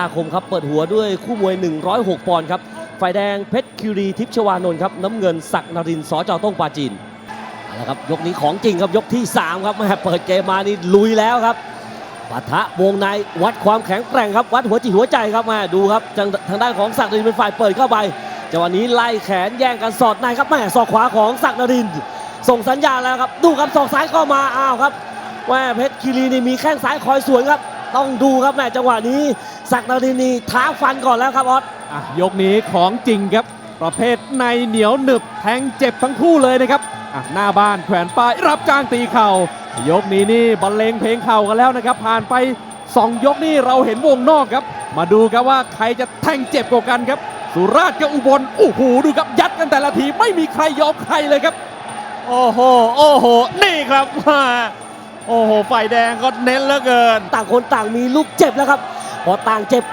อาคมครับเปิดหัวด้วยคู่มวย 106 ปอนด์ครับ ฝ่ายแดงเพชรคิรีทิพชวานนท์ครับ น้ำเงินศักนรินทร์สจต้องปาจีนเอาละครับยกนี้ของจริงครับยกที่ 3 ครับแม่เปิดเกมมานี่ลุยแล้วครับปะทะวงในวัดความแข็งแกร่งครับ วัดหัวจิตหัวใจครับมาดูครับทางด้านของศักนรินเป็นฝ่ายเปิดเข้าไปจังหวะนี้ไล่แขนแย่งกันสอดในครับแม่ศอกขวาของศักนริน ส่งสัญญาณแล้วครับดูครับศอกซ้ายก็มาอ้าวครับแม่เพชรคีรีนี่มีแข้งซ้ายคอยสวนครับ ต้องดูครับแม่จังหวะนี้ศักดิ์นรินทร์นี่ท้าฟันก่อนแล้วครับออสอะยกนี้ของจริงครับ ประเภทในเหนียวหนึบแทงเจ็บทั้งคู่เลยนะครับอะหน้าบ้านแขวนป้ายรับจ้างตีเข่ายกนี้นี่บรรเลงเพลงเข่ากันแล้วนะครับ ผ่านไป 2 ยกนี่เราเห็นวงนอกครับ มาดูครับว่าใครจะแทงเจ็บกว่ากันครับ สุราษฎร์กับอุบลโอ้โหดูครับยัดกันแต่ละทีไม่มีใครยอมใครเลยครับ โอ้โห โอ้โห นี่ครับมา โอ้โห ฝ่ายแดงก็เน้นเหลือเกิน ต่างคนต่างมีลูกเจ็บแล้วครับ พอต่างเจ็บ